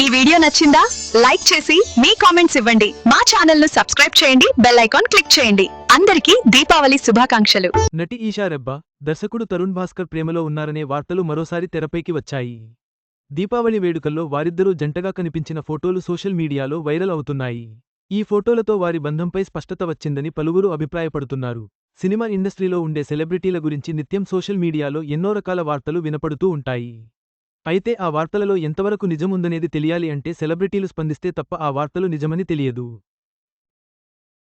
ఈ వీడియో నచ్చిందా? లైక్ చేసి మీ కామెంట్స్ ఇవ్వండి. మా ఛానల్ను సబ్స్క్రైబ్ చేయండి. బెల్ ఐకాన్ క్లిక్ చేయండి. అందరికీ దీపావళి శుభాకాంక్షలు. నటి ఈషా రెబ్బ దర్శకుడు తరుణ్ భాస్కర్ ప్రేమలో ఉన్నారనే వార్తలు మరోసారి తెరపైకి వచ్చాయి. దీపావళి వేడుకల్లో వారిద్దరూ జంటగా కనిపించిన ఫోటోలు సోషల్ మీడియాలో వైరల్ అవుతున్నాయి. ఈ ఫోటోలతో వారి బంధంపై స్పష్టత వచ్చిందని పలువురు అభిప్రాయపడుతున్నారు. సినిమా ఇండస్ట్రీలో ఉండే సెలబ్రిటీల గురించి నిత్యం సోషల్ మీడియాలో ఎన్నో రకాల వార్తలు వినపడుతూ ఉంటాయి. అయితే ఆ వార్తలలో ఎంతవరకు నిజముందనేది తెలియాలి అంటే సెలబ్రిటీలు స్పందిస్తే తప్ప ఆ వార్తలు నిజమని తెలియదు.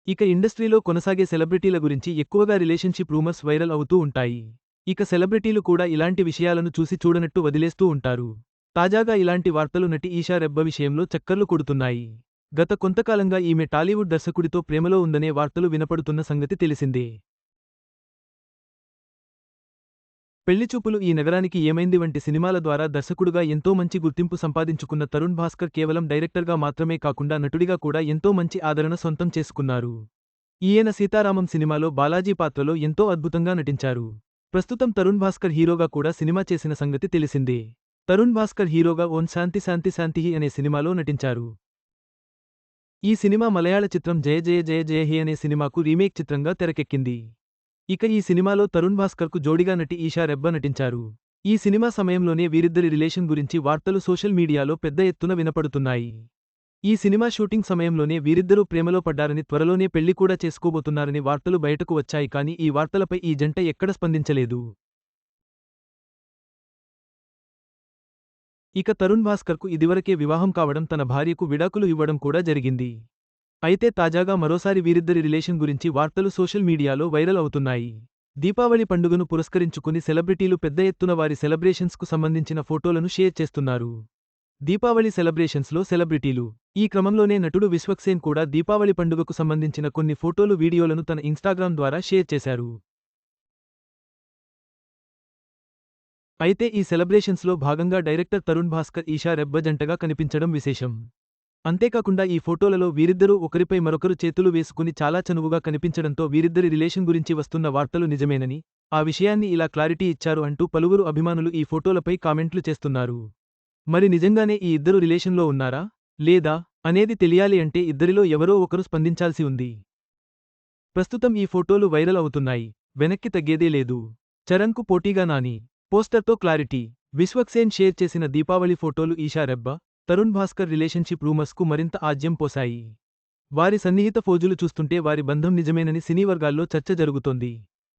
ఇక ఇండస్ట్రీలో కొనసాగే సెలబ్రిటీల గురించి ఎక్కువగా రిలేషన్షిప్ రూమర్స్ వైరల్ అవుతూ ఉంటాయి. ఇక సెలబ్రిటీలు కూడా ఇలాంటి విషయాలను చూసి చూడనట్టు వదిలేస్తూ ఉంటారు. తాజాగా ఇలాంటి వార్తలు నటి ఈషా రెబ్బ విషయంలో చక్కర్లు కొడుతున్నాయి. గత కొంతకాలంగా ఈమె టాలీవుడ్ దర్శకుడితో ప్రేమలో ఉందనే వార్తలు వినపడుతున్న సంగతి తెలిసిందే. పెళ్ళిచూపులు ఈ నగరానికి ఏమైంది వంటి సినిమాల ద్వారా దర్శకుడుగా ఎంతో మంచి గుర్తింపు సంపాదించుకున్న తరుణ్ భాస్కర్ కేవలం డైరెక్టర్గా మాత్రమే కాకుండా నటుడిగా కూడా ఎంతో మంచి ఆదరణ సొంతం చేసుకున్నారు. ఈయన సీతారామం సినిమాలో బాలాజీ పాత్రలో ఎంతో అద్భుతంగా నటించారు. ప్రస్తుతం తరుణ్ భాస్కర్ హీరోగా కూడా సినిమా చేసిన సంగతి తెలిసిందే. తరుణ్ భాస్కర్ హీరోగా ఓన్ శాంతి శాంతి శాంతిహి అనే సినిమాలో నటించారు. ఈ సినిమా మలయాళ చిత్రం జయ జయ జయ జయ హి అనే సినిమాకు రీమేక్ చిత్రంగా తెరకెక్కింది. ఇక ఈ సినిమాలో తరుణ్ భాస్కర్కు జోడిగా నటి ఈషా రెబ్బ నటించారు. ఈ సినిమా సమయంలోనే వీరిద్దరి రిలేషన్ గురించి వార్తలు సోషల్ మీడియాలో పెద్ద ఎత్తున వినపడుతున్నాయి. ఈ సినిమా షూటింగ్ సమయంలోనే వీరిద్దరూ ప్రేమలో పడ్డారని త్వరలోనే పెళ్ళి కూడా చేసుకోబోతున్నారని వార్తలు బయటకు వచ్చాయి కానీ ఈ వార్తలపై ఈ జంట ఎక్కడ స్పందించలేదు. ఇక తరుణ్ భాస్కర్కు ఇదివరకే వివాహం కావడం తన భార్యకు విడాకులు ఇవ్వడం కూడా జరిగింది. అయితే తాజాగా మరోసారి వీరిద్దరి రిలేషన్ గురించి వార్తలు సోషల్ మీడియాలో వైరల్ అవుతున్నాయి. దీపావళి పండుగను పురస్కరించుకుని సెలబ్రిటీలు పెద్ద ఎత్తున వారి సెలబ్రేషన్స్కు సంబంధించిన ఫోటోలను షేర్ చేస్తున్నారు. దీపావళి సెలబ్రేషన్స్లో సెలబ్రిటీలు ఈ క్రమంలోనే నటుడు విశ్వక్సేన్ కూడా దీపావళి పండుగకు సంబంధించిన కొన్ని ఫోటోలు వీడియోలను తన ఇన్స్టాగ్రామ్ ద్వారా షేర్ చేశారు. అయితే ఈ సెలబ్రేషన్స్లో భాగంగా డైరెక్టర్ తరుణ్ భాస్కర్ ఈషా రెబ్బ జంటగా కనిపించడం విశేషం. అంతేకాకుండా ఈ ఫోటోలలో వీరిద్దరూ ఒకరిపై మరొకరు చేతులు వేసుకుని చాలా చనువుగా కనిపించడంతో వీరిద్దరి రిలేషన్ గురించి వస్తున్న వార్తలు నిజమేనని ఆ విషయాన్ని ఇలా క్లారిటీ ఇచ్చారు అంటూ పలువురు అభిమానులు ఈ ఫోటోలపై కామెంట్లు చేస్తున్నారు. మరి నిజంగానే ఈ ఇద్దరు రిలేషన్లో ఉన్నారా? లేదా? అనేది తెలియాలి అంటే ఇద్దరిలో ఎవరో ఒకరు స్పందించాల్సి ఉంది. ప్రస్తుతం ఈ ఫోటోలు వైరల్ అవుతున్నాయి. వెనక్కి తగ్గేదే లేదు. చరణ్కు పోటీగా నాని. పోస్టర్తో క్లారిటీ. విశ్వక్సేన్ షేర్ చేసిన దీపావళి ఫోటోలు ఈషా రెబ్బా తరుణ్ భాస్కర్ రిలేషన్షిప్ రూమర్స్కు మరింత ఆజ్యం పోశాయి. వారి సన్నిహిత ఫోజులు చూస్తుంటే వారి బంధం నిజమేనని సినీ వర్గాల్లో చర్చ జరుగుతోంది.